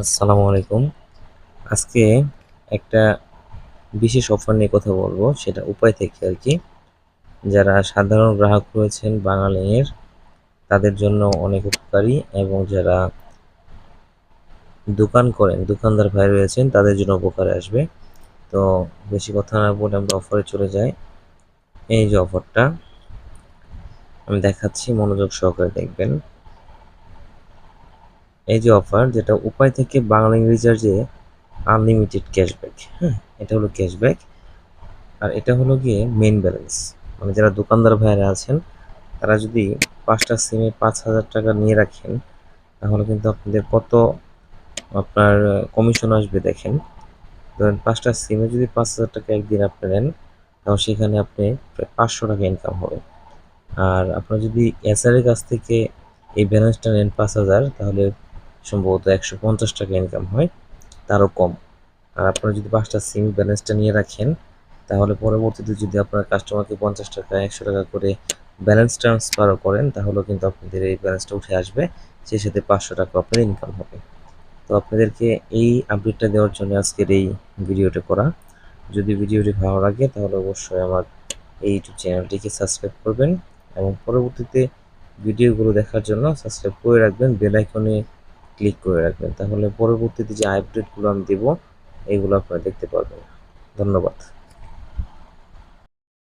আসসালামু আলাইকুম। আজকে একটা বিশেষ অফার নিয়ে কথা বলব, সেটা উপায় থেকে আর কি। যারা সাধারণ গ্রাহক রয়েছেন বাঙালির তাদের জন্য অনেক উপকারী এবং যারা দোকান করেন, দোকানদার ভাই রয়েছেন, তাদের জন্য উপকারে আসবে। তো বেশি কথা না বলে আমরা অফারে চলে যাই। এই যে অফারটা আমি দেখাচ্ছি, মনোযোগ সহকারে দেখবেন। এই যে অফার যেটা উপায় থেকে বাংলা রিচার্জে আনলিমিটেড ক্যাশব্যাক হ্যাঁ এটা হলো ক্যাশব্যাক আর এটা হলো গিয়ে মেন ব্যালেন্স মানে যারা দোকানদার ভাইয়েরা আছেন, তারা যদি পাঁচটা সিমে পাঁচ হাজার টাকা নিয়ে রাখেন, তাহলে কিন্তু আপনাদের কত আপনার কমিশন আসবে দেখেন। ধরেন পাঁচটা সিমে যদি পাঁচ হাজার টাকা একদিন আপনি নেন, তাহলে সেখানে আপনি প্রায় পাঁচশো টাকা ইনকাম হবে। আর আপনার যদি এসআরের কাছ থেকে এই ব্যালেন্সটা নেন পাঁচ হাজার, তাহলে সম্ভবত একশো পঞ্চাশ টাকা ইনকাম হয়, তারও কম। আর আপনারা যদি পাঁচটা সিম ব্যালেন্সটা নিয়ে রাখেন, তাহলে পরবর্তীতে যদি আপনার কাস্টমারকে পঞ্চাশ টাকা, একশো টাকা করে ব্যালেন্স ট্রান্সফারও করেন, তাহলেও কিন্তু আপনাদের এই ব্যালেন্সটা উঠে আসবে। সেই সাথে পাঁচশো টাকা আপনার ইনকাম হবে। তো আপনাদেরকে এই আপডেটটা দেওয়ার জন্য আজকের এই ভিডিওটা করা। যদি ভিডিওটি ভালো লাগে, তাহলে অবশ্যই আমার এই ইউটিউব চ্যানেলটিকে সাবস্ক্রাইব করবেন এবং পরবর্তীতে ভিডিওগুলো দেখার জন্য সাবস্ক্রাইব করে রাখবেন। বেল আইকনে ক্লিক করে রাখবেন। তাহলে পরবর্তীতে যে আপডেটগুলো আমি দেবো এগুলো আপনারা দেখতে পারবেন। ধন্যবাদ।